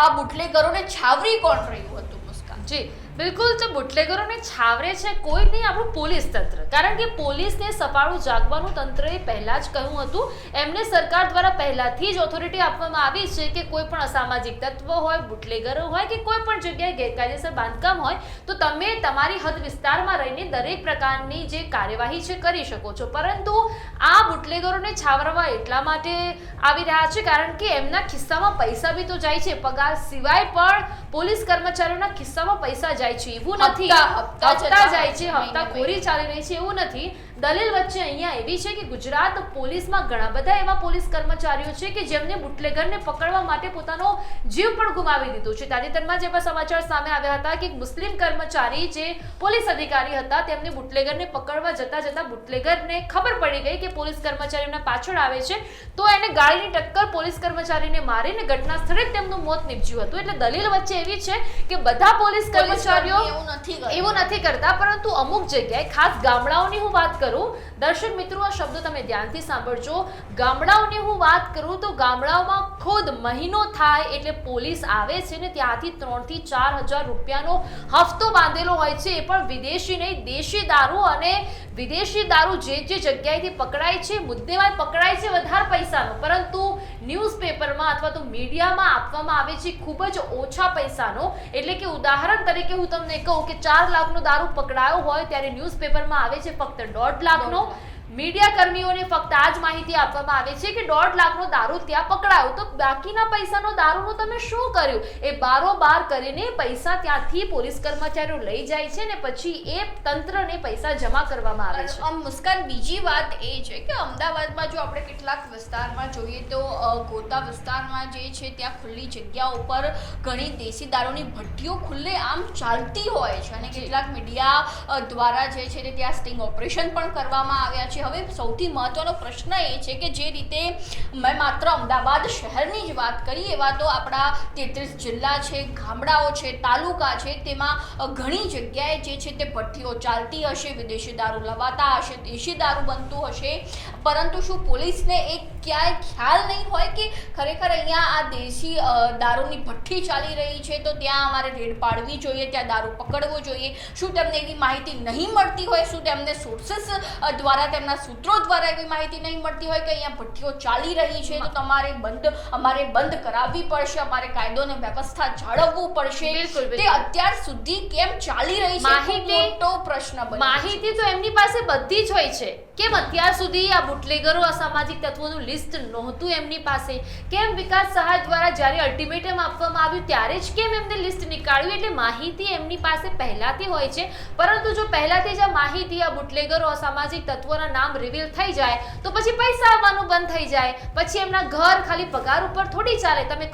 આ બુટલેગરોને છાવરી કોણ રહ્યું હતું, મુસ્કાન? જી, બિલકુલ તો બુટલેગરોને છાવરે છે કોઈ નહીં, આપણું પોલીસ તંત્ર. કારણ કે પોલીસને સફાળું જાગવાનું તંત્રએ પહેલાં જ કહ્યું હતું. એમને સરકાર દ્વારા પહેલાંથી જ ઓથોરિટી આપવામાં આવી છે કે કોઈ પણ અસામાજિક તત્વ હોય, બુટલેગરો હોય કે કોઈ પણ જગ્યાએ ગેરકાયદેસર બાંધકામ હોય, તો તમે તમારી હદ વિસ્તારમાં રહીને દરેક પ્રકારની જે કાર્યવાહી છે કરી શકો છો. પરંતુ આ બુટલેગરોને છાવરવા એટલા માટે આવી રહ્યા છે કારણ કે એમના ખિસ્સામાં પૈસા બી તો જાય છે. પગાર સિવાય પણ પોલીસ કર્મચારીઓના ખિસ્સામાં પૈસા જાય છે. એવું નથી. હપ્તા- જાય છે મહિને હપ્તા ખોરી ચાલી રહી છે એવું નથી. દલીલ વચ્ચે અહીંયા એવી છે કે ગુજરાત પોલીસમાં ઘણા બધા એવા પોલીસ કર્મચારીઓ છે કે જેમને બુટલેગરને પકડવા માટે પોતાનો જીવ પણ ગુમાવી દીધો છે. તાજેતરમાં જ એવા સમાચાર સામે આવ્યા હતા કે મુસ્લિમ કર્મચારી જે પોલીસ અધિકારી હતા તેમને બુટલેગરને પકડવા જતા જતા બુટલેગરને ખબર પડી ગઈ કે પોલીસ કર્મચારીઓના પાછળ આવે છે તો એને ગાડીની ટક્કર પોલીસ કર્મચારીને મારીને ઘટના સ્થળે તેમનું મોત નીપજ્યું હતું એટલે દલીલ વચ્ચે એવી છે કે બધા પોલીસ કર્મચારીઓ એવું નથી. એવું નથી કરતા પરંતુ અમુક જગ્યાએ ખાસ ગામડાઓની હું વાત કરું દર્શક મિત્રો આ શબ્દો તમે ધ્યાનથી સાંભળજો ગામડાઓની હું વાત કરું તો ગામડાઓમાં ખુદ મહિનો થાય એટલે પોલીસ આવે છે ને ત્યાંથી ત્રણથી ચાર હજાર રૂપિયાનો હફતો બાંધેલો હોય છે. એ પણ વિદેશી નહીં દેશી દારૂ અને વિદેશી દારૂ જે જે જગ્યાએથી પકડાય છે, મુદ્દેમાલ પકડાય છે વધારે પૈસાનો. પરંતુ ન્યૂઝપેપરમાં અથવા તો મીડિયામાં આપવામાં આવે છે ખૂબ જ ઓછા પૈસાનો. એટલે કે ઉદાહરણ તરીકે હું તમને કહું કે ચાર લાખનો દારૂ પકડાયો હોય ત્યારે ન્યૂઝપેપરમાં આવે છે ફક્ત દોઢ લાખનો. મીડિયા કર્મીઓને ફક્ત આ જ માહિતી આપવામાં આવે છે કે દોઢ લાખનો દારૂ ત્યાં પકડાયો. તો બાકીના પૈસાનો દારૂનું તમે શું કર્યું? એ બારોબાર કરીને પૈસા ત્યાંથી પોલીસ કર્મચારીઓ લઈ જાય છે ને પછી એ તંત્રને પૈસા જમા કરવામાં આવે છે. આમ મુસ્કાન બીજી વાત એ છે કે અમદાવાદમાં જો આપણે કેટલાક વિસ્તારમાં જોઈએ તો ગોતા વિસ્તારમાં જે છે ત્યાં ખુલ્લી જગ્યા ઉપર ઘણી દેશી દારૂની ભઠ્ઠીઓ ખુલ્લે આમ ચાલતી હોય છે અને કેટલાક મીડિયા દ્વારા જે છે તે ત્યાં સ્ટિંગ ઓપરેશન પણ કરવામાં આવ્યા છે. હવે સૌથી મહત્વનો પ્રશ્ન એ છે કે જે રીતે મેં માત્ર અમદાવાદ શહેરની જ વાત કરી, એવા તો આપણા તેત્રીસ જિલ્લા છે, ગામડાઓ છે, તાલુકા છે, તેમાં ઘણી જગ્યાએ જે છે તે ભઠ્ઠીઓ ચાલતી હશે, વિદેશી દારૂ લવાતા હશે, દેશી દારૂ બનતું હશે. પરંતુ શું પોલીસને એક ક્યાંય ખ્યાલ નહીં હોય કે ખરેખર અહીંયા આ દેશી દારૂની ભઠ્ઠી ચાલી રહી છે? તો ત્યાં અમારે રેડ પાડવી જોઈએ, ત્યાં દારૂ પકડવો જોઈએ. શું તેમને એવી માહિતી નહીં મળતી હોય? શું તેમને સોર્સિસ દ્વારા તેમના સૂત્રો દ્વારા એવી માહિતી નહીં મળતી હોય કે અહીંયા ભઠ્ઠીઓ ચાલી રહી છે તો તમારે બંધ અમારે બંધ કરાવવી પડશે અમારે કાયદો ને વ્યવસ્થા જાળવવું પડશે. બિલકુલ. તે અત્યાર સુધી કેમ ચાલી રહી છે? માહિતી- મોટો પ્રશ્ન બન્યો માહિતી તો એમની પાસે બધી જ હોય છે. કેમ અત્યાર સુધી આ બુટલેગરો અસામાજિક તત્વોનું લિસ્ટ નહોતું એમની પાસે? કેમ વિકાસ સહાય દ્વારા જ્યારે અલ્ટિમેટમ આપવામાં આવ્યું ત્યારે જ કેમ એમને લિસ્ટ નીકાળ્યું? એટલે માહિતી એમની પાસે પહેલાથી હોય છે. પરંતુ જો પહેલાથી જ આ માહિતી આ બુટલેગરો અસામાજિક તત્વોના નામ રિવીલ થઈ જાય, તો પછી પૈસા આવવાનું બંધ થઈ જાય. પછી એમના ઘર ખાલી પગાર ઉપર થોડી ચાલે. તમે